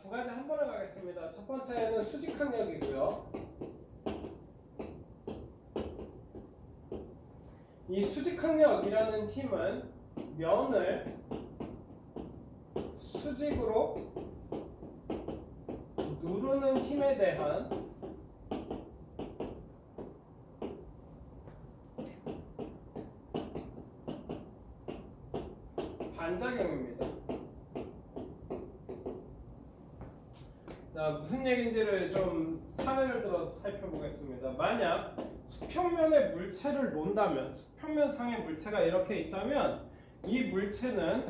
두 가지 한 번에 가겠습니다. 첫 번째는 수직항력이고요. 이 수직항력이라는 힘은 면을 수직으로 누르는 힘에 대한 반작용입니다. 무슨 얘기인지를 좀 사례를 들어서 살펴보겠습니다. 만약 수평면에 물체를 놓는다면 수평면 상에 물체가 이렇게 있다면 이 물체는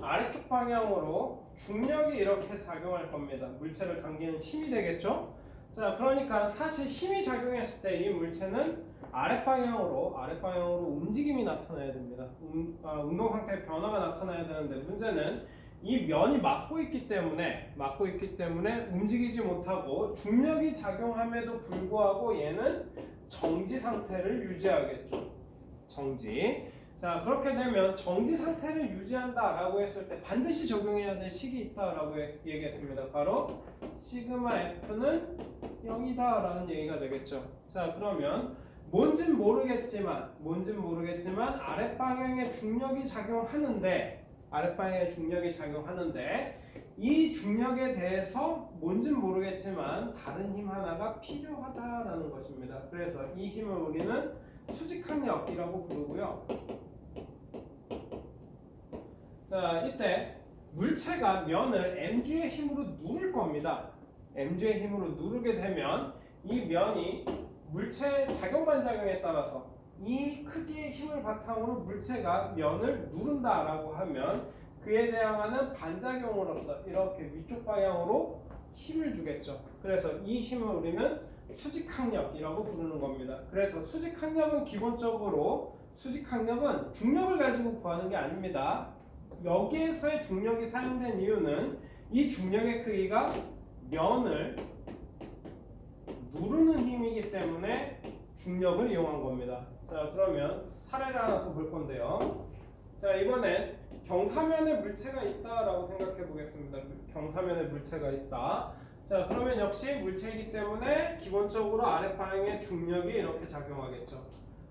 아래쪽 방향으로 중력이 이렇게 작용할 겁니다. 물체를 당기는 힘이 되겠죠? 자, 그러니까 사실 힘이 작용했을 때 이 물체는 아랫 방향으로 아랫 방향으로 움직임이 나타나야 됩니다. 음, 아, 운동 상태의 변화가 나타나야 되는데 문제는 이 면이 막고 있기 때문에 막고 있기 때문에 움직이지 못하고 중력이 작용함에도 불구하고 얘는 정지 상태를 유지하겠죠. 정지. 자 그렇게 되면 정지 상태를 유지한다라고 했을 때 반드시 적용해야 될 식이 있다라고 해- 얘기했습니다. 바로 시그마 f는 0이다라는 얘기가 되겠죠. 자 그러면 뭔진 모르겠지만 뭔진 모르겠지만 아랫 방향에 중력이 작용하는데 아랫 방향에 중력이 작용하는데 이 중력에 대해서 뭔진 모르겠지만 다른 힘 하나가 필요하다라는 것입니다. 그래서 이 힘을 우리는 수직항력이라고 부르고요. 자, 이때 물체가 면을 mg의 힘으로 누를 겁니다. mg의 힘으로 누르게 되면 이 면이 물체 작용 반작용에 따라서 이 크기의 힘을 바탕으로 물체가 면을 누른다라고 하면 그에 대항하는 반작용으로서 이렇게 위쪽 방향으로 힘을 주겠죠. 그래서 이 힘을 우리는 수직항력이라고 부르는 겁니다. 그래서 수직항력은 기본적으로 수직항력은 중력을 가지고 구하는 게 아닙니다. 여기에서의 중력이 사용된 이유는 이 중력의 크기가 면을 누르는 힘이기 때문에 중력을 이용한 겁니다. 자, 그러면 사례를 하나 더 볼 건데요. 자, 이번엔 경사면에 물체가 있다라고 생각해 보겠습니다. 경사면에 물체가 있다. 자, 그러면 역시 물체이기 때문에 기본적으로 아랫 방향에 중력이 이렇게 작용하겠죠.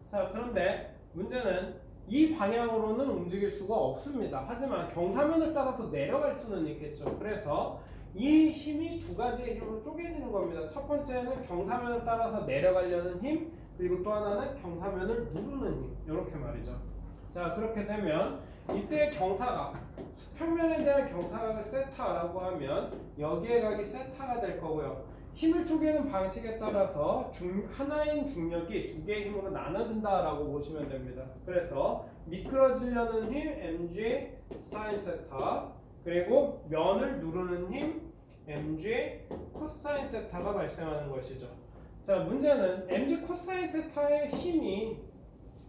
자, 그런데 문제는 이 방향으로는 움직일 수가 없습니다. 하지만 경사면을 따라서 내려갈 수는 있겠죠. 그래서 이 힘이 두 가지의 힘으로 쪼개지는 겁니다. 첫 번째는 경사면을 따라서 내려가려는 힘, 그리고 또 하나는 경사면을 누르는 힘. 이렇게 말이죠. 자, 그렇게 되면 이때 경사각, 수평면에 대한 경사각을 세타라고 하면 여기에 각이 세타가 될 거고요. 힘을 쪼개는 방식에 따라서 중, 하나인 중력이 두 개의 힘으로 나눠진다라고 보시면 됩니다. 그래서 미끄러지려는 힘 mg 사인 세타 그리고 면을 누르는 힘 mg 코사인 세타가 발생하는 것이죠. 자 문제는 mg 코사인 세타의 힘이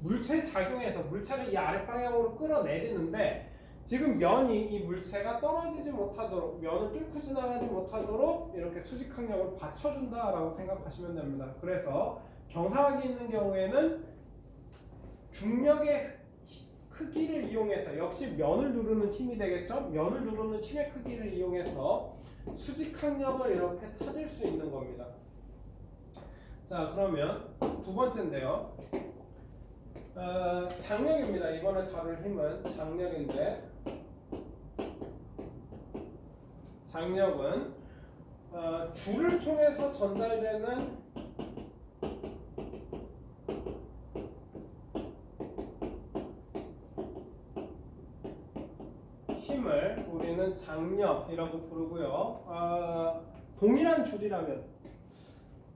물체 작용해서 물체를 이 아랫 방향으로 끌어내리는데 지금 면이 이 물체가 떨어지지 못하도록 면을 뚫고 지나가지 못하도록 이렇게 수직항력을 받쳐준다라고 생각하시면 됩니다. 그래서 경사각이 있는 경우에는 중력의 크기를 이용해서 역시 면을 누르는 힘이 되겠죠. 면을 누르는 힘의 크기를 이용해서 수직항력을 이렇게 찾을 수 있는 겁니다. 자 그러면 두 번째인데요. 어, 장력입니다. 이번에 다룰 힘은 장력인데 장력은 어, 줄을 통해서 전달되는 힘을 우리는 장력이라고 부르고요. 어, 동일한 줄이라면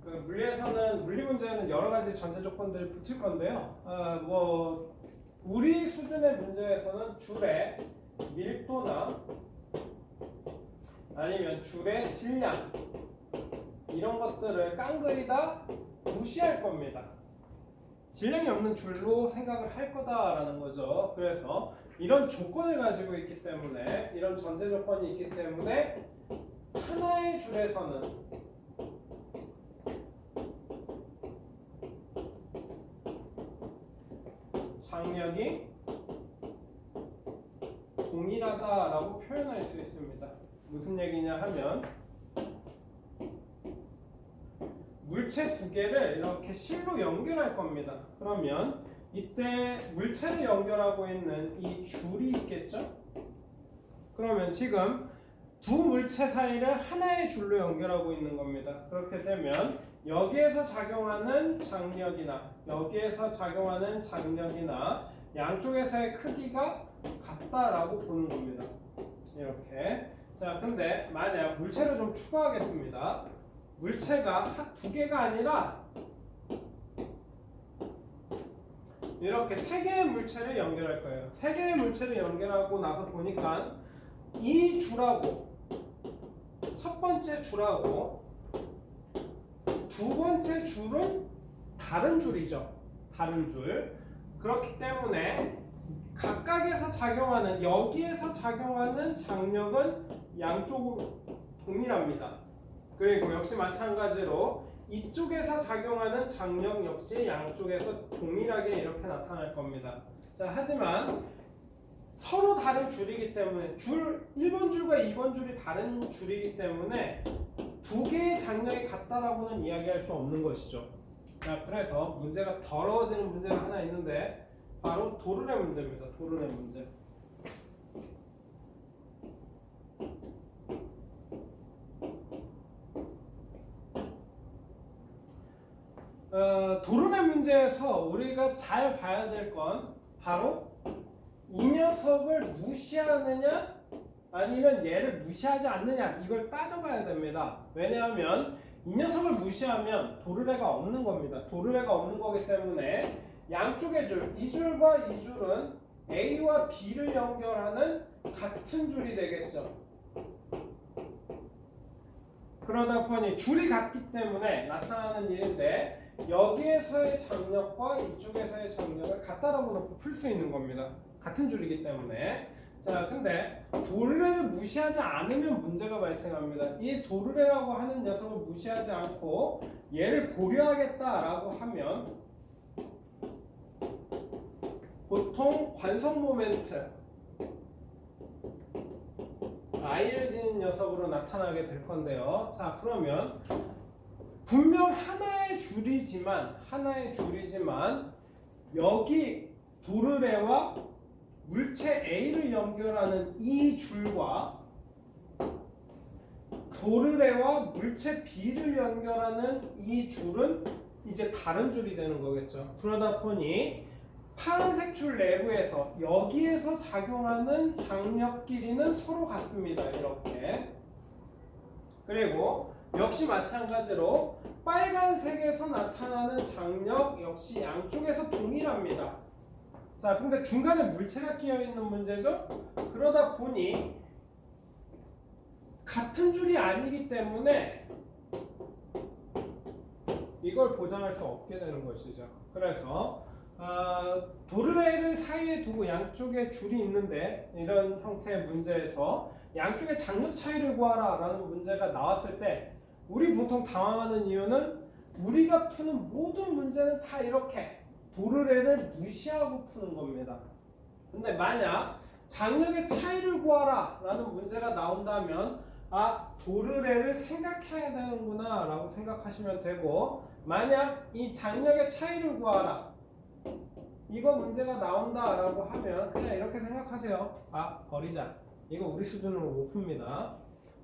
그 물리에서는 물리 문제에는 여러 가지 전제 조건들이 붙을 건데요. 어, 뭐 우리 수준의 문제에서는 줄의 밀도나 아니면 줄의 질량 이런 것들을 깡그리 다 무시할 겁니다. 질량이 없는 줄로 생각을 할 거다라는 거죠. 그래서 이런 조건을 가지고 있기 때문에 이런 전제 조건이 있기 때문에 하나의 줄에서는 장력이 동일하다라고 표현할 수 있습니다. 무슨 얘기냐 하면 물체 두 개를 이렇게 실로 연결할 겁니다. 그러면 이때 물체를 연결하고 있는 이 줄이 있겠죠? 그러면 지금 두 물체 사이를 하나의 줄로 연결하고 있는 겁니다. 그렇게 되면 여기에서 작용하는 장력이나 여기에서 작용하는 장력이나 양쪽에서의 크기가 같다라고 보는 겁니다. 이렇게. 자, 근데 만약 물체를 좀 추가하겠습니다. 물체가 한- 두 개가 아니라 이렇게 세 개의 물체를 연결할 거예요. 세 개의 물체를 연결하고 나서 보니까 이 줄하고 첫 번째 줄하고 두 번째 줄은 다른 줄이죠. 다른 줄. 그렇기 때문에 각각에서 작용하는 여기에서 작용하는 장력은 양쪽으로 동일합니다. 그리고 역시 마찬가지로 이쪽에서 작용하는 장력 역시 양쪽에서 동일하게 이렇게 나타날 겁니다. 자, 하지만 서로 다른 줄이기 때문에 줄 1번 줄과 2번 줄이 다른 줄이기 때문에 두 개의 장력이 같다라고는 이야기할 수 없는 것이죠. 자, 그래서 문제가 더러워지는 문제가 하나 있는데 바로 도르의 문제입니다. 도르의 문제. 어, 도르의 문제에서 우리가 잘 봐야 될 건 바로 이 녀석을 무시하느냐 아니면 얘를 무시하지 않느냐 이걸 따져봐야 됩니다. 왜냐하면 이 녀석을 무시하면 도르래가 없는 겁니다. 도르래가 없는 거기 때문에 양쪽의 줄, 이 줄과 이 줄은 A와 B를 연결하는 같은 줄이 되겠죠. 그러다 보니 줄이 같기 때문에 나타나는 일인데 여기에서의 장력과 이쪽에서의 장력을 같다라고 놓고 풀 수 있는 겁니다. 같은 줄이기 때문에. 자, 근데 도르래를 무시하지 않으면 문제가 발생합니다. 이 도르래라고 하는 녀석을 무시하지 않고 얘를 고려하겠다라고 하면 보통 관성 모멘트 i를 지닌 녀석으로 나타나게 될 건데요. 자, 그러면 분명 하나의 줄이지만 하나의 줄이지만 여기 도르래와 물체 A를 연결하는 이 줄과 도르래와 물체 B를 연결하는 이 줄은 이제 다른 줄이 되는 거겠죠. 그러다 보니 파란색 줄 내부에서 여기에서 작용하는 장력 길이는 서로 같습니다. 이렇게. 그리고 역시 마찬가지로 빨간색에서 나타나는 장력 역시 양쪽에서 동일합니다. 자, 근데 중간에 물체가 끼어 있는 문제죠? 그러다 보니 같은 줄이 아니기 때문에 이걸 보장할 수 없게 되는 것이죠. 그래서 어, 도르래를 사이에 두고 양쪽에 줄이 있는데 이런 형태의 문제에서 양쪽의 장력 차이를 구하라라는 문제가 나왔을 때 우리 보통 당황하는 이유는 우리가 푸는 모든 문제는 다 이렇게 도르래를 무시하고 푸는 겁니다. 근데 만약 장력의 차이를 구하라 라는 문제가 나온다면 아 도르래를 생각해야 되는구나 라고 생각하시면 되고 만약 이 장력의 차이를 구하라 이거 문제가 나온다 라고 하면 그냥 이렇게 생각하세요. 아 버리자. 이거 우리 수준으로 못 풉니다.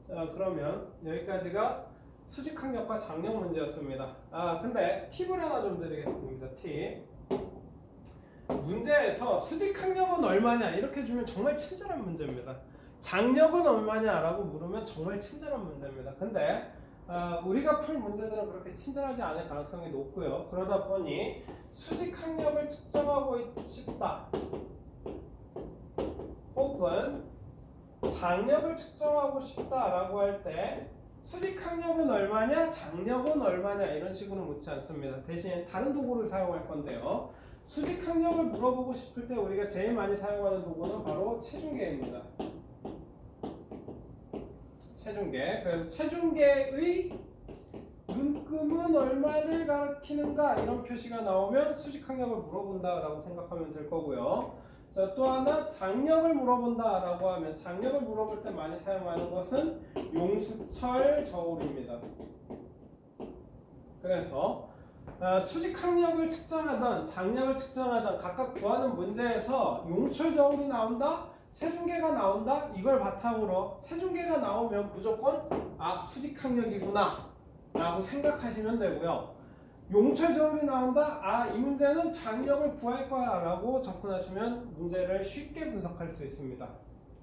자 그러면 여기까지가 수직항력과 장력 문제였습니다. 아 근데 팁을 하나 좀 드리겠습니다. 팁. 문제에서 수직항력은 얼마냐 이렇게 주면 정말 친절한 문제입니다. 장력은 얼마냐라고 물으면 정말 친절한 문제입니다. 근데 어, 우리가 풀 문제들은 그렇게 친절하지 않을 가능성이 높고요. 그러다 보니 수직항력을 측정하고 싶다. 혹은 장력을 측정하고 싶다라고 할 때 수직항력은 얼마냐, 장력은 얼마냐 이런 식으로 묻지 않습니다. 대신 다른 도구를 사용할 건데요. 수직 항력을 물어보고 싶을 때 우리가 제일 많이 사용하는 도구는 바로 체중계입니다. 체중계. 그래서 체중계의 눈금은 얼마를 가리키는가 이런 표시가 나오면 수직 항력을 물어본다라고 생각하면 될 거고요. 자, 또 하나 장력을 물어본다라고 하면 장력을 물어볼 때 많이 사용하는 것은 용수철 저울입니다. 그래서 아, 수직 항력을 측정하던 장력을 측정하던 각각 구하는 문제에서 용철 저울이 나온다, 체중계가 나온다 이걸 바탕으로 체중계가 나오면 무조건 아 수직 항력이구나 라고 생각하시면 되고요. 용철 저울이 나온다. 아, 이 문제는 장력을 구할 거야 라고 접근하시면 문제를 쉽게 분석할 수 있습니다.